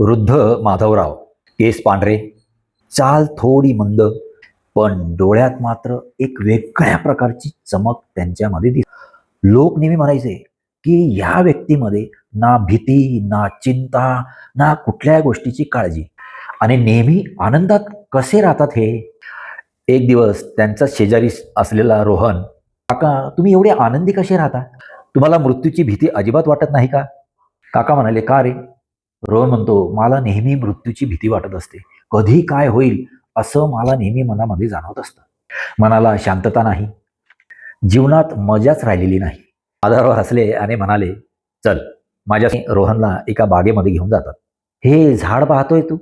वृद्ध माधवराव केस पांढरे चाल थोडी मंद पण डोळ्यात मात्र एक वेगळ्या प्रकारची चमक त्यांच्यामध्ये दिस लोक नेहमी म्हणायचे की या व्यक्तीमध्ये ना भीती ना चिंता ना कुठल्या गोष्टीची काळजी. आणि नेहमी आनंदात कसे राहतात हे? एक दिवस त्यांचा शेजारी असलेला रोहन काका तुम्ही एवढे आनंदी कसे राहता? तुम्हाला मृत्यूची भीती अजिबात वाटत नाही का? काका म्हणाले का रे? रोहन म्हणतो मला नेहमी मृत्यूची भीती वाटत असते. कधी काय होईल असं मला नेहमी मनामध्ये जाणवत असतं. मनाला शांतता नाही. जीवनात मजाच राहिलेली नाही. आधारवर हसले आणि म्हणाले चल माझ्या रोहनला एका बागेमध्ये घेऊन जातात. हे झाड पाहतोय तू?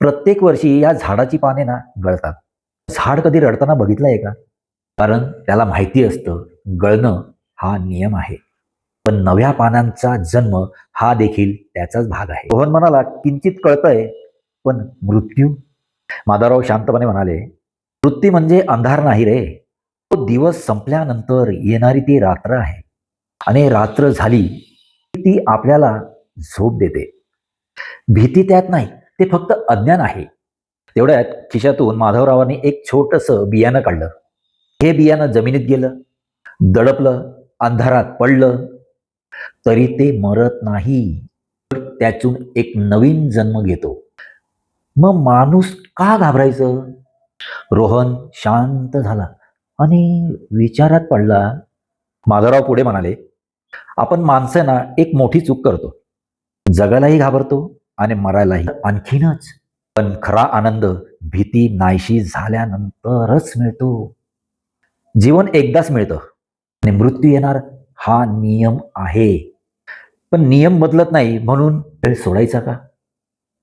प्रत्येक वर्षी या झाडाची पाने ना गळतात. झाड कधी रडताना बघितलं आहे का? कारण त्याला माहिती असतं गळणं हा नियम आहे. पण नव्या पानांचा जन्म हा देखील त्याचाच भाग आहे. रोहन म्हणाला किंचित कळतंय पण मृत्यू? माधवराव शांतपणे म्हणाले वृत्ती म्हणजे अंधार नाही रे. तो दिवस संपल्यानंतर येणारी ती रात्र आहे. आणि रात्र झाली की ती आपल्याला झोप देते. भीती त्यात नाही ते फक्त अज्ञान आहे. तेवढ्यात खिशातून माधवरावांनी एक छोटंसं बियाणं काढलं. हे बियाणं जमिनीत गेलं दडपलं अंधारात पडलं तरी ते मरत नाही. तर त्यातून एक नवीन जन्म घेतो. मग माणूस का घाबरायचं? रोहन शांत झाला आणि विचारात पडला माधवराव पुढे म्हणाले आपण माणसांना एक मोठी चूक करतो. जगालाही घाबरतो आणि मरायलाही. आणखीनच पण खरा आनंद भीती नाहीशी झाल्यानंतरच मिळतो. जीवन एकदाच मिळतं आणि मृत्यू येणार हा नियम आहे. पण नियम बदलत नाही म्हणून खेळ सोडायचा का?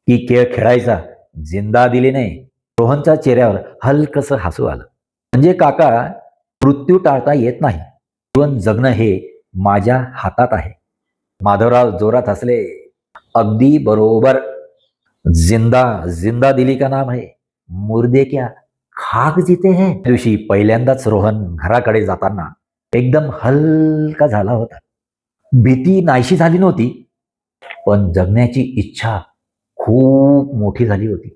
की खेळ खेळायचा जिंदा दिली नाही. रोहनच्या चेहऱ्यावर हलकसं हसू आलं. म्हणजे काका मृत्यू टाळता येत नाही. जीवन जगणं हे माझ्या हातात आहे. माधवराव जोरात हसले. अगदी बरोबर. जिंदा जिंदा दिली का नाम आहे? मुर्दे क्या खाक जिते हैं? दिवशी पहिल्यांदाच रोहन घराकडे जाताना एकदम हलका झाला होता. भीती नाहीशी झाली नव्हती पण जगण्याची इच्छा खूप मोठी झाली होती.